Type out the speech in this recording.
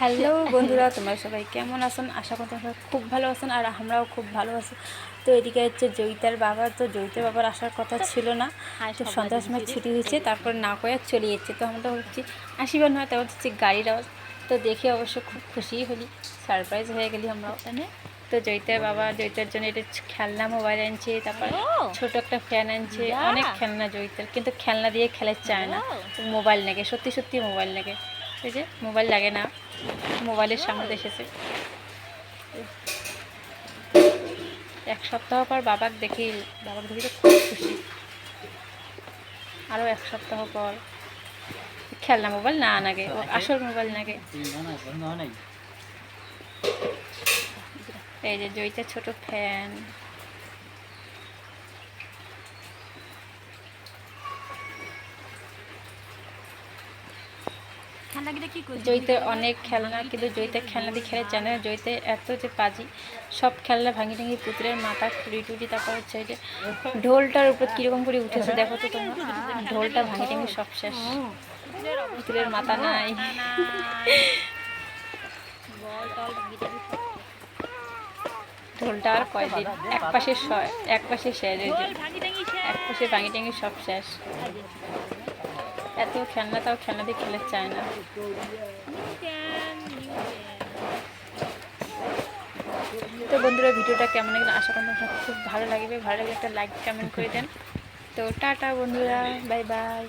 Hello বন্ধুরা তোমরা সবাই কেমন আছেন? আশা করি তোমরা খুব ভালো আছেন আর আমরাও খুব ভালো আছি। তো এদিকে হচ্ছে জয়িতার বাবা তো জয়িতার বাবার আসার কথা ছিল না। তো সন্ধ্যার সময় ছুটি হয়েছে তারপর না করে চলে যাচ্ছে। তো আমরা ভাবছি আসিবার নয় তারপর হচ্ছে গাড়ির আওয়াজ। তো দেখে অবশ্য খুব খুশিই হলি সারপ্রাইজ হয়ে গেলি আমরা ওখানে তো জয়িতার বাবা জয়িতার জন্য এটা খেলনা মোবাইল আনছে তারপর ছোট একটা ফ্যান আনছে অনেক খেলনা জয়িতার কিন্তু খেলনা দিয়ে খেলার চায় না। মোবাইল নাকি সত্যি সত্যি মোবাইল নাকি। এই যে, মোবাইল লাগে না। মোবাইলের সামনে এসেছে। এক সপ্তাহ পর বাবাক দেখি বাবাক দেখি তো খুব খুশি। আরও এক সপ্তাহ পর। খেলনা মোবাইল না নাগে, ও আসল মোবাইল নাগে। এই যে জয়িতা ছোট ফ্যান জয়িতে অনেক খেলনা কিন্তু জয়িতে খেলনা দিয়ে খেলে জানে না জয়িতে এত যে পাজি। সব খেলনা ভাঙি ভাঙি পুতুলের মাথা খুঁড়ি টুটি তারপর হচ্ছে যে ঢোলটার উপর কীরকম করে উঠেছে দেখো তো তোমরা। ঢোলটা ভাঙি টাঙি সব শেষ। পুতুলের মাথা নাই। ঢোলটা আর কয়দিন? এক পাশে এক পাশে শেষ। এক পাশে ভাঙি টাঙি সব শেষ। এত খেলনা, তাও খেলনা দিয়ে খেলে চায় না। তো বন্ধুরা, ভিডিওটা কেমন লাগল? আশা করি আপনার খুব ভালো লাগবে। ভালো লাগলে একটা লাইক কমেন্ট করে দেন। তো টাটা বন্ধুরা, বাই বাই।